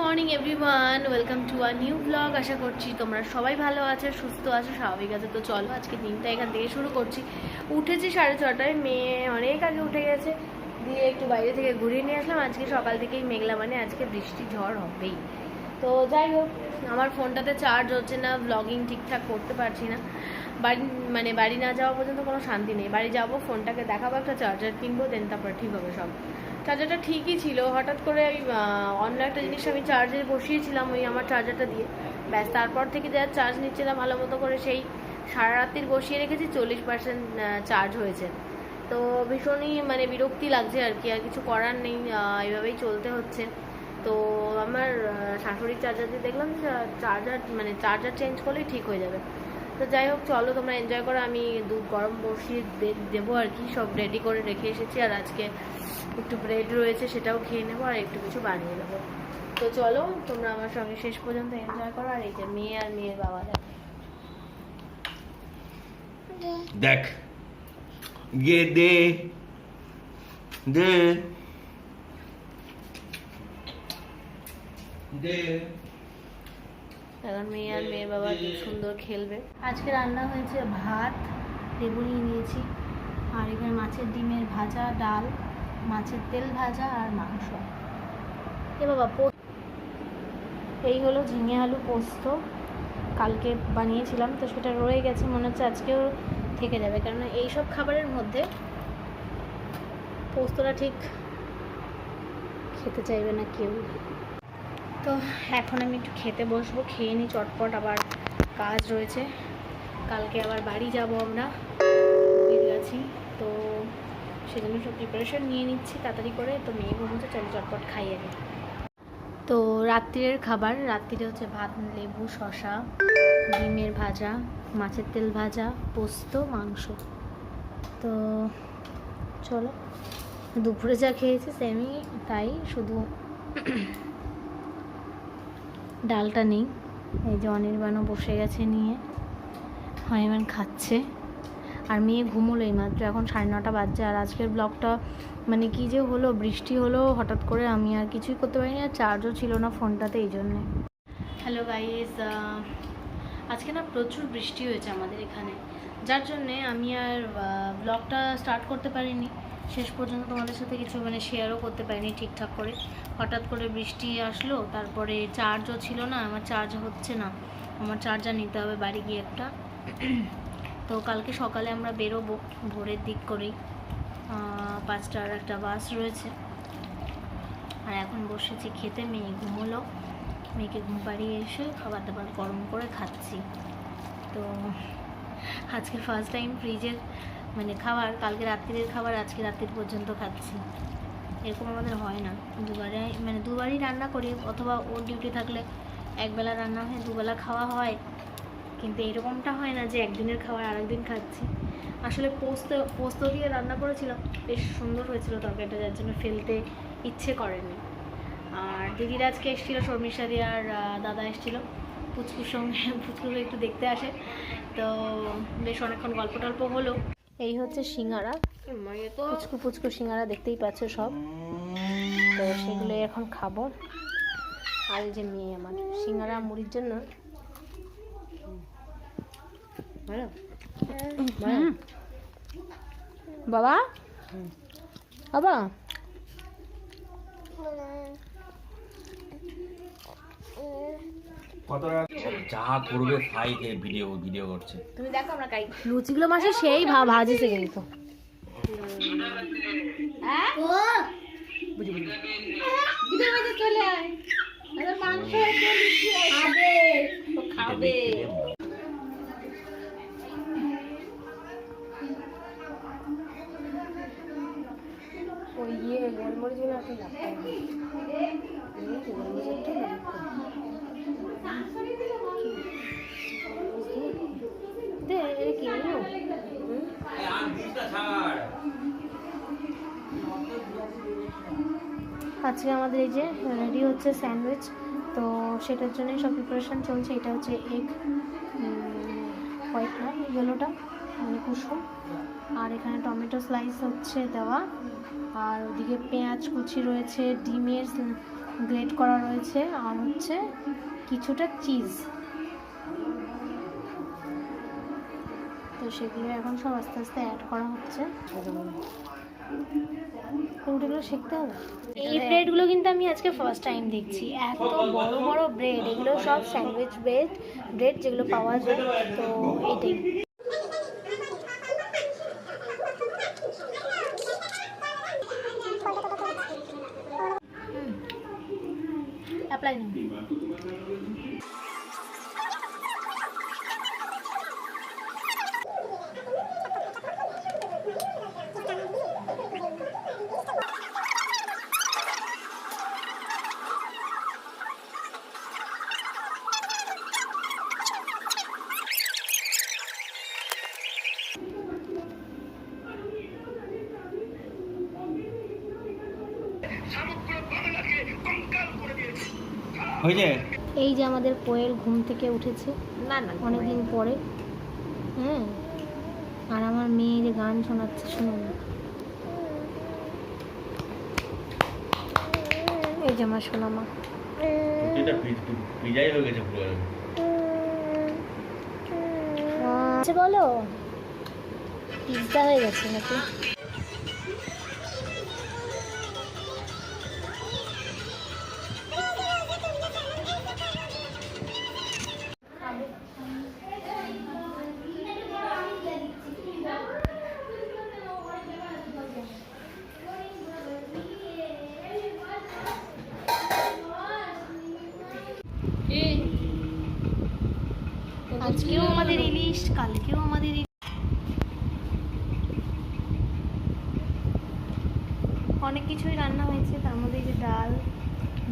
Morning everyone welcome to a new vlog আশা করছি তোমরা সবাই ভালো আছো, সুস্থ আছো, স্বাভাবিক আছে। তো চলো, আজকে দিনটা এখান থেকে শুরু করছি। উঠেছি সাড়ে ছটায়, মেয়ে অনেক আগে উঠে গেছে। দিয়ে একটু বাইরে থেকে ঘুরিয়ে নিয়ে আসলাম। আজকে সকাল থেকেই মেঘলা মানে আজকে বৃষ্টি ঝড় হবেই। তো যাই হোক, আমার ফোনটাতে চার্জ হচ্ছে না ব্লগিং ঠিকঠাক করতে পারছি না। বাড়ি মানে বাড়ি না যাওয়া পর্যন্ত কোনো শান্তি নেই। বাড়ি যাব, ফোনটাকে দেখাবো, একটা চার্জার কিনবো দেন তারপর ঠিক হবে সব। চার্জারটা ঠিকই ছিল। হঠাৎ করে আমি অন্য একটা জিনিস আমি চার্জে বসিয়েছিলাম ওই আমার চার্জারটা দিয়ে। ব্যাস তারপর থেকে যা চার্জ নিচ্ছিলাম ভালো মতো করে সেই সারা রাত্রির বসিয়ে রেখেছি চল্লিশ পার্সেন্ট চার্জ হয়েছে। তো ভীষণই মানে বিরক্তি লাগছে আর কি আর কিছু করার নেই আহ, এইভাবেই চলতে হচ্ছে। তো আমার শাশুড়ির চার্জার দিয়ে দেখলাম চার্জার মানে চার্জার চেঞ্জ করলেই ঠিক হয়ে যাবে। তো যাই হোক, চলো তোমরা এনজয় করো। আমি দুধ গরম বসিয়ে দেবো আর কি, সব রেডি করে রেখে এসেছি। আর আজকে একটু ব্রেড রয়েছে, সেটাও খেয়ে নেব আর একটু কিছু বানিয়ে নেব। তো চলো, তোমরা আমার সঙ্গে শেষ পর্যন্ত এনজয় করো। আর এই যে মেয়ে আর মেয়ের বাবা, দেখ। দেখ। দে। দে। দে। এখন মেয়ে আর মেয়ের বাবা সুন্দর খেলবে। আজকে রান্না হয়েছে ভাত লেবু নিয়ে নিয়েছি। আর এখানে মাছের ডিমের ভাজা ডাল মাছের তেল ভাজা আর মাংস। এ বাবা পো- এই হলো ঝিঙে আলু পোস্ত। কালকে বানিয়েছিলাম তো সেটা রয়ে গেছে। মনে হচ্ছে আজকেও থেকে যাবে। কারণ এইসব খাবারের মধ্যে পোস্তটা ঠিক খেতে চাইবে না কেউ। তো এখন আমি একটু খেতে বসবো, খেয়ে নিই চটপট, আবার কাজ রয়েছে। কালকে আবার বাড়ি যাব আমরা গেছি। তো সেজন্য সব প্রিপারেশন নিয়ে নিচ্ছি তাড়াতাড়ি করে। তো মেয়ে ঘুমোতে চলে চটপট খাইয়ে দিই তো রাত্রির খাবার, রাত্রিরে হচ্ছে ভাত, লেবু শশা ডিমের ভাজা, মাছের তেল ভাজা, পোস্ত, মাংস। তো চলো, দুপুরে যা খেয়েছি সেমই তাই, শুধু ডালটা নেই। এই যে অনির্বাণও বসে গেছে নিয়ে। অনির্বাণ খাচ্ছে। আর মেয়ে ঘুমোলো এই মাত্র এখন সাড়ে নটা বাজছে। আর আজকের ব্লগটা মানে কি যে হলো, বৃষ্টি হলো, হঠাৎ করে আমি আর কিছুই করতে পারিনি। আর চার্জও ছিল না ফোনটাতে এই জন্যে। হ্যালো গাইস আজকে না প্রচুর বৃষ্টি হয়েছে আমাদের এখানে। যার জন্যে আমি আর ব্লগটা স্টার্ট করতে পারিনি। শেষ পর্যন্ত তোমাদের সাথে কিছু মানে শেয়ারও করতে পারিনি ঠিকঠাক করে। হঠাৎ করে বৃষ্টি আসলো, তারপরে চার্জও ছিল না, আমার চার্জ হচ্ছে না। আমার চার্জার নিতে হবে বাড়ি গিয়ে একটা। তো কালকে সকালে আমরা বেরোবো ভোরের দিক করেই। পাঁচটার একটা বাস রয়েছে। আর এখন বসেছি খেতে, মেয়ে ঘুমোলো। মেয়েকে ঘুম পাড়িয়ে এসে খাবার দাবার গরম করে খাচ্ছি। তো আজকে ফার্স্ট টাইম ফ্রিজের মানে খাবার, কালকে রাত্রির খাবার, আজকে রাত্রির পর্যন্ত খাচ্ছি। এরকম আমাদের হয় না। দুবারে মানে দুবারই রান্না করি, অথবা ওর ডিউটি থাকলে একবেলা রান্না হয়, দুবেলা খাওয়া হয়। কিন্তু এরকমটা হয় না যে একদিনের খাবার আরেকদিন খাচ্ছি। আসলে পোস্ত পোস্ত দিয়ে রান্না করেছিলাম, বেশ সুন্দর হয়েছিল তরকারিটা, যার জন্য ফেলতে ইচ্ছে করেনি। আর দিদিরা আজকে এসেছিল, শর্মিষ্ঠা দি আর দাদা এসেছিল। পুচকুর সঙ্গে, পুচকুর একটু দেখতে আসে। তো বেশ অনেকক্ষণ গল্প টল্প হলো। এই হচ্ছে সিঙ্গারা। পুচকু পুচকু সিঙ্গারা দেখতেই পাচ্ছ সব। তো সেগুলো এখন খাব। আর এই যে মেয়ে আমার সিঙ্গারা মুড়ির জন্য। বাবা? বাবা? কত যা করবে তাই খেয়ে ভিডিও ভিডিও করছে। তুমি দেখো আমরা খাই লুচিগুলো মাসে সেই ভা ভাজিছে কিন্তু খাবে। ওই ইয়ে গোলমরিচগুলো এখন লাগতে হবে এই যে গোলমরিচটা লাগতে দে এটা কি হলো? হুম? আজকে আমাদের এই যে রেডি হচ্ছে স্যান্ডউইচ, তো সেটার জন্য সব প্রিপারেশন চলছে এটা হচ্ছে এগ হোয়াইট ইয়েলোটা মানে কুসুম আর এখানে টমেটো স্লাইস হচ্ছে দেওয়া আর ওদিকে পেঁয়াজ কুচি রয়েছে, ডিমের গ্রেট করা রয়েছে আর হচ্ছে কিছুটা চিজ সেগুলো এখন সব আস্তে আস্তে অ্যাড করা হচ্ছে। রুটিগুলো শিখতে হবে? এই ব্রেডগুলো কিন্তু আমি আজকে ফার্স্ট টাইম দেখছি। এত বড় বড় ব্রেড এগুলো সব স্যান্ডউইচ ব্রেড ব্রেড যেগুলো পাওয়া যায় তো এটাই। অ্যাপ্লাই হয়েছে এই যে আমাদের কোয়েল ঘুম থেকে উঠেছে। না না অনেকদিন পরে। হ্যাঁ। আর আমার মেয়ে যে গান শোনাচ্ছে শুনুন। এই যে আমার সোনামা। ভিজাই হয়ে গেছে পুরো আচ্ছা বলো। পিৎজা হয়ে গেছে নাকি? আজকেও আমাদের ইলিশ কালকেও আমাদের অনেক কিছুই রান্না হয়েছে তার মধ্যে যে ডাল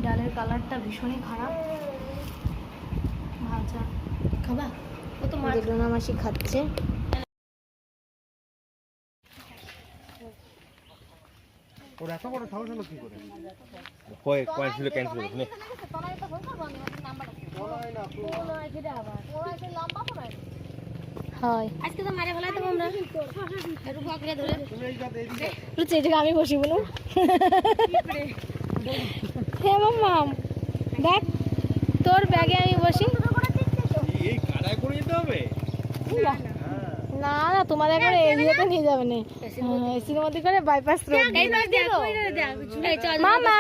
ডালের কালারটা ভীষণই খারাপ। ভাজা। খাবা? ও তো মাছ মাসি খাচ্ছে। কয় কয় ছিল ক্যান্সেল করে হয়। আজকে তো মারে ফেলাই দেবো আমরা। একটু পকড়ে ধরে লুচি এটাকে আমি বসি বলুন। হ্যাঁ মাম দেখ তোর ব্যাগে আমি বসি। এই কাদায় করে যেতে হবে? না না তোমাদের করে এরিয়াতে নিয়ে যাবে না। এসির মধ্যে করে বাইপাস রোড মামা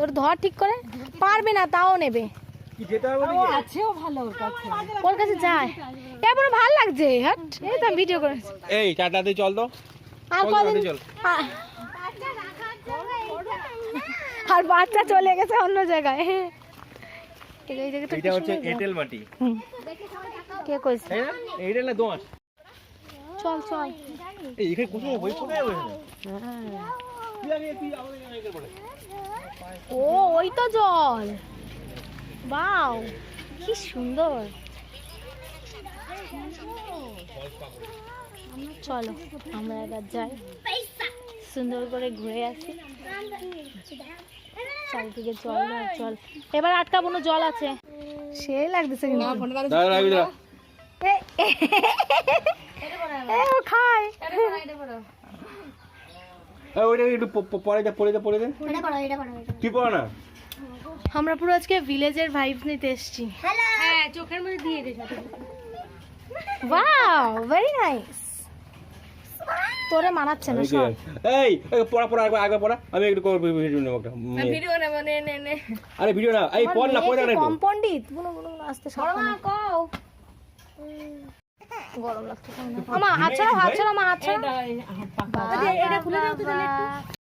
তোর ধর ঠিক করে। পারবে না তাও নেবে। কি যেতে হবে ওদিকে? আছেও ভালো ওর কাছে। যায়। এবার ভালো লাগছে হাট। এই তো ভিডিও করে এই চারটাতে চল তো। আর কদিন বাচ্চা চলে গেছে অন্য জায়গায়। এই এই এটা হচ্ছে এঁটেল মাটি। কে কইছে? না দোঁয়াশ চল চল এই এখানে কোথায় বই কোথায় বলে। ও ওই তো জল বাও কি সুন্দর চলো আমরা এবার যাই সুন্দর করে ঘুরে আসি চারিদিকে জল আর জল এবার আটকাবো না জল আছে সে লাগতেছে কিন্তু দাঁড়া রাখবি দাঁড়া এ, ও খায় এই, ওইটা একটু প- প- পরে দে পরে দে পরে দে। তুই পড়া না? আমরা পুরো আজকে ভিলেজের ভাইবস নিতে এসেছি। হ্যাঁ চোখের মধ্যে দিয়ে দে ওয়াও ভেরি নাইস তোরে মানাচ্ছে না সব। এই পড়া পড়া একবার একবার পড়া। আমি একটু করব ভিডিও নেব একটা ভিডিও নেব নে নে নে। আরে ভিডিও না এই পড় না পড়ে না কম পণ্ডিত। বুনো বুনো কও। গরম লাগছে আমার হাত ছাড়া হাত ছাড়া আমার হাত ছাড়া এটা খুলে দাও তো।